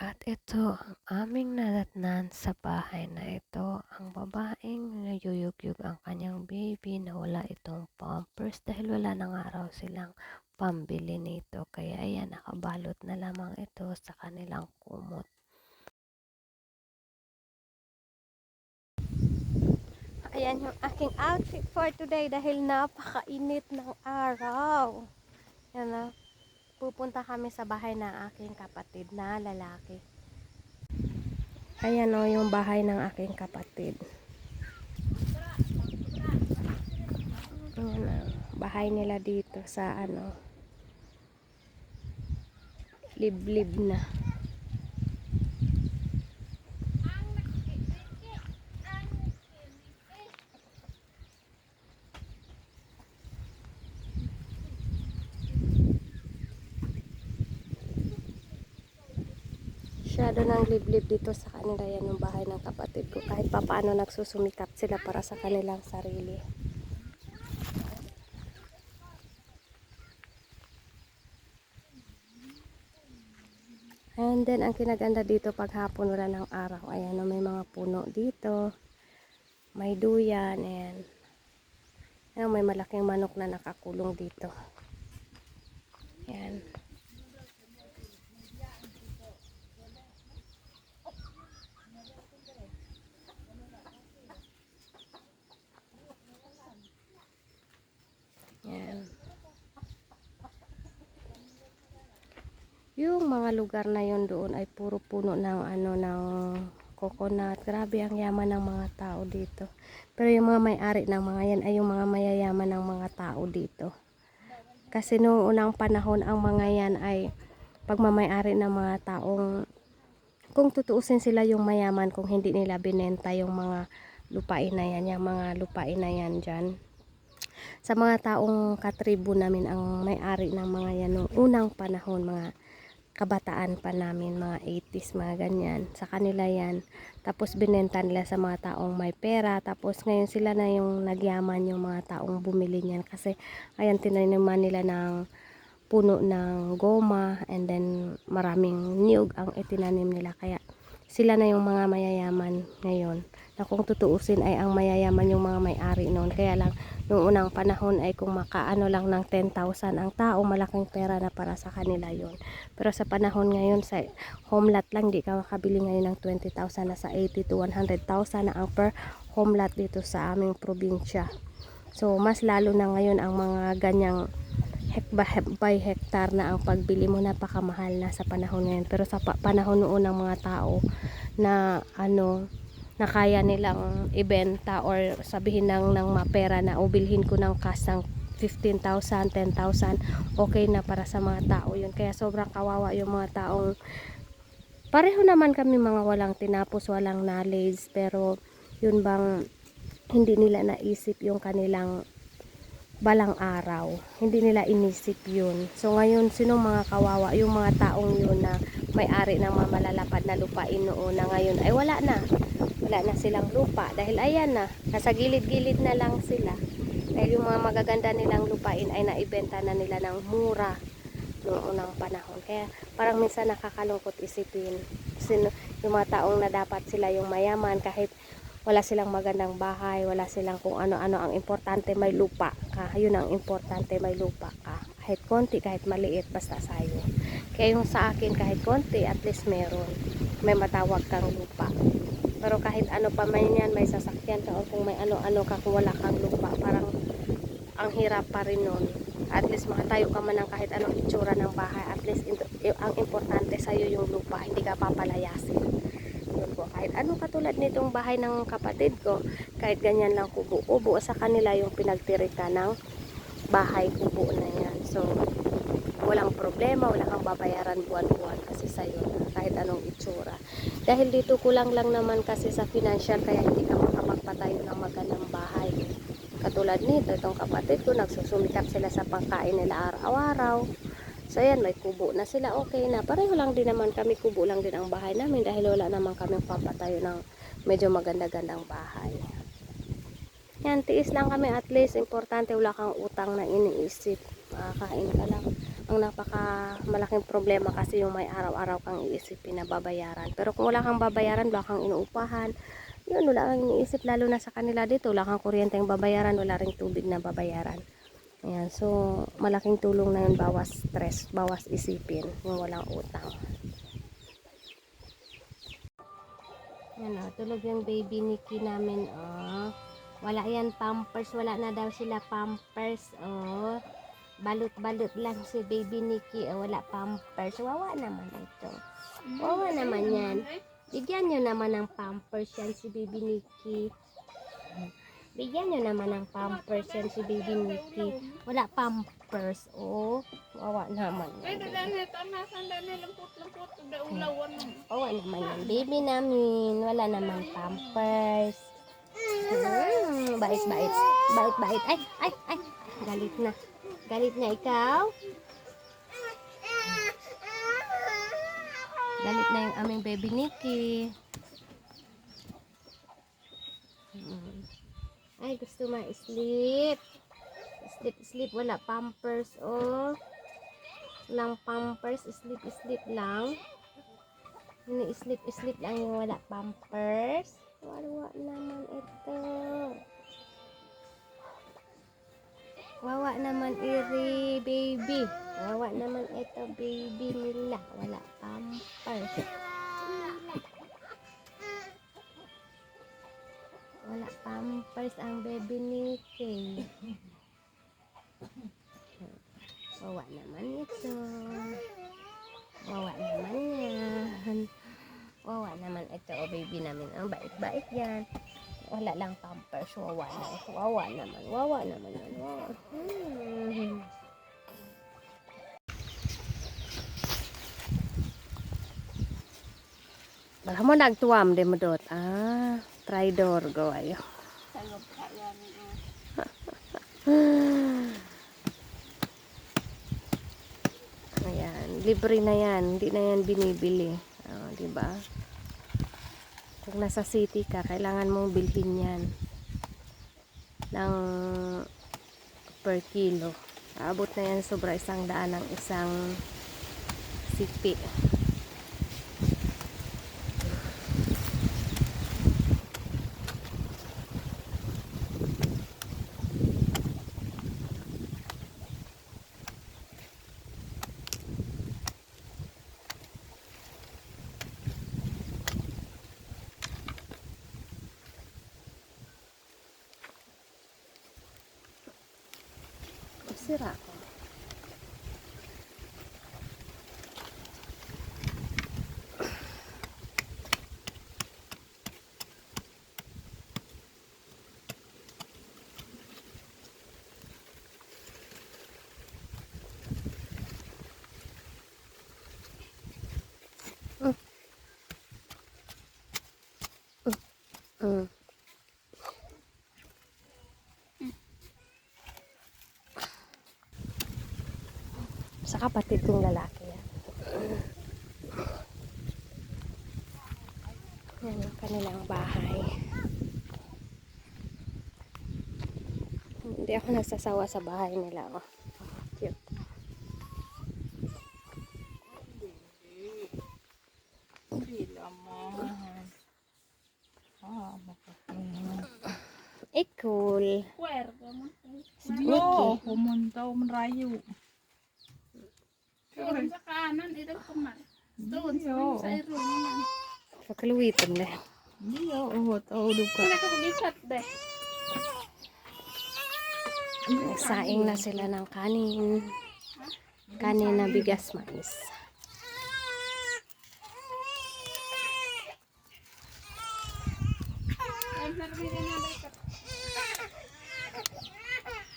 At ito ang aming nadatnan sa bahay na ito. Ang babaeng nayuyugyug ang kanyang baby na wala itong pampers dahil wala na nga raw silang pambili nito. Kaya ayan, nakabalot na lamang ito sa kanilang kumot. Ayan yung aking outfit for today dahil napakainit ng araw. Yan na. Pupunta kami sa bahay ng aking kapatid na lalaki. Ayan o yung bahay ng aking kapatid. Ayan. Bahay nila dito sa ano. Liblib na. Masyado ng liblib dito sa kanila yan yung bahay ng kapatid ko. Kahit pa paano nagsusumikap sila para sa kanilang sarili. And then, ang kinaganda dito pag hapon wala ng araw. Ayan, no, may mga puno dito. May duyan. Ayan. Ayan, may malaking manok na nakakulong dito. Ayan. Yan. Yung mga lugar na yon doon ay puro puno ng ano ng coconut. Grabe ang yaman ng mga tao dito. Pero yung mga may-ari ng mga yan ay yung mga mayayaman ng mga tao dito. Kasi noong unang panahon ang mga yan ay pagmamay-ari ng mga taong kung tutuusin sila yung mayaman kung hindi nila binenta yung mga lupain na yan, yung mga lupain na yan dyan sa mga taong katribo namin ang may-ari ng mga yan noong unang panahon, mga kabataan pa namin, mga 80s, mga ganyan. Sa kanila yan. Tapos binenta nila sa mga taong may pera. Tapos ngayon sila na yung nagyaman yung mga taong bumili niyan. Kasi ayan, tinaniman nila ng puno ng goma and then maraming niyog ang itinanim nila. Kaya sila na yung mga mayayaman ngayon na kung tutuusin ay ang mayayaman yung mga may-ari noon. Kaya lang, noong unang panahon ay kung makaano lang ng 10,000 ang tao, malaking pera na para sa kanila yon Pero sa panahon ngayon, sa home lot lang, di ka makabili ngayon ng 20,000 na sa 80 to 100,000 na ang per home lot dito sa aming probinsya. So, mas lalo na ngayon ang mga ganyang hek by hektar na ang pagbili mo napakamahal na sa panahon ngayon. Pero sa pa panahon noon ng mga tao na ano, na kaya nilang ibenta or sabihin ng, ng mapera na ubilhin ko ng cash ng 15,000, 10,000 okay na para sa mga tao yun kaya sobrang kawawa yung mga taong pareho naman kami mga walang tinapos walang knowledge pero yun bang hindi nila naisip yung kanilang balang araw. Hindi nila inisip yun. So ngayon, sinong mga kawawa? Yung mga taong yun na may-ari ng mga malalapad na lupain noon na ngayon ay wala na wala na silang lupa. Dahil ayan na nasa gilid-gilid na lang sila. Dahil yung mga magaganda nilang lupain ay naibenta na nila ng mura noong unang panahon. Kaya parang minsan nakakalungkot isipin sino, yung mga taong na dapat sila yung mayaman kahit wala silang magandang bahay wala silang kung ano-ano ang importante may lupa ka. Yun ang importante may lupa ka. Kahit konti kahit maliit basta sayo kaya yung sa akin kahit konti at least meron. May matawag kang lupa pero kahit ano pa man yan, may sasakyan ka o kung may ano-ano ka kung wala kang lupa, parang ang hirap pa rin nun. At least makatayo ka man ng kahit anong itsura ng bahay. At least ang importante sa iyo yung lupa, hindi ka papalayasin. Yun po. Kahit ano katulad nitong bahay ng kapatid ko, kahit ganyan lang kubo-ubo, sa kanila yung pinagtirika ng bahay kubo na yan. So, walang problema, wala kang babayaran buwan-buwan kasi sa'yo na kahit anong itsura. Dahil dito kulang lang naman kasi sa financial kaya hindi ka makapagpatayo ng magandang bahay. Katulad nito, itong kapatid ko, nagsusumikap sila sa pangkain nila araw-araw. So yan, may kubo na sila, okay na. Pareho lang din naman kami, kubo lang din ang bahay namin dahil wala naman kami papatayo ng medyo maganda-gandang bahay. Yan, tiis lang kami at least. Importante wala kang utang na iniisip. Makakain ka lang. Ang napaka malaking problema kasi yung may araw-araw kang iisipin na babayaran. Pero kung wala kang babayaran, wala kang inuupahan, yun, wala kang iniisip lalo na sa kanila dito. Wala kang kuryente yung babayaran, wala ring tubig na babayaran. Ayan, so malaking tulong na yun bawas stress, bawas isipin yung walang utang. Yan o, tulog yung baby Nikki namin o. Wala yan pampers, wala na daw sila pampers o. Balot-balot lang si baby Nikki o, wala pampers. Wawa naman ito. Wawa naman yan. Bigyan nyo naman ng pampers yan si baby Nikki. Bigyan nyo naman ng pampers yan si baby Nikki. Wala pampers o. Wawa naman yan. Oo naman yan. Baby namin. Wala naman pampers. Hmm, bait, bait. Bait, bait. Ay, ay, ay. Galit na. Galit na ikaw. Galit na yung aming baby Nikki. Hmm. Ay, gusto ma-sleep. Sleep, sleep. Wala pampers, oh. Walang pampers. Sleep, sleep lang. Ini-sleep, sleep lang yung wala pampers. Wawa naman ito. Wawa naman iri, baby. Wawa naman ito, baby nila. Wala pampers. Wala pampers ang baby ni Kay. Wawa naman ito. Wawa naman yan. Wawa naman ito, o baby namin. Ang bait-bait yan. Wala lang pampers. Wawa na. Wawa naman. Wawa naman. Wawa. Hmm. Baka mo nagtuwam din mo dot. Ah, tridor go ayo. Sagop ka yan. Ayan, libre na yan. Hindi na yan binibili. Oh, di ba? Kung nasa city ka, kailangan mong bilhin yan ng per kilo. Aabot na yan sobra isang daan ng isang sipi. 对吧嗯。嗯。嗯。Sa kapatid kong lalaki yan. Yan ang kanilang bahay. Hindi ako nagsasawa sa bahay nila. Oh. Cute. Eh, cool. Nikki. Yo, pumunta umrayo. Doon sa kanan, ito kumar. Doon sa sa iro naman. Pagkaluwitan na. Hindi yo, uhot, uhulog ka. Nakakagisat de. Nagsaing na sila ng kanin. Kanin na bigas mais. Ay, narinig na na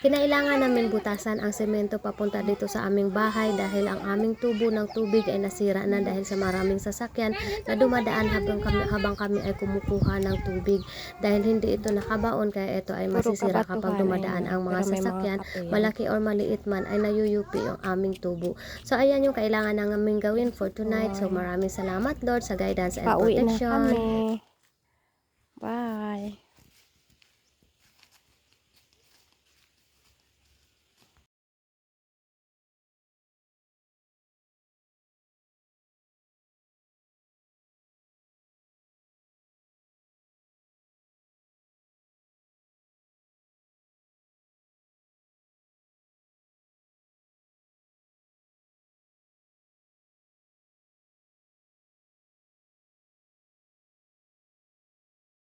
Kinailangan namin butasan ang semento papunta dito sa aming bahay dahil ang aming tubo ng tubig ay nasira na dahil sa maraming sasakyan na dumadaan habang kami, habang kami ay kumukuha ng tubig. Dahil hindi ito nakabaon kaya ito ay masisira kapag dumadaan ang mga sasakyan, malaki or maliit man ay nayuyupi yung aming tubo. So ayan yung kailangan na aming gawin for tonight. So maraming salamat Lord sa guidance and protection. Bye.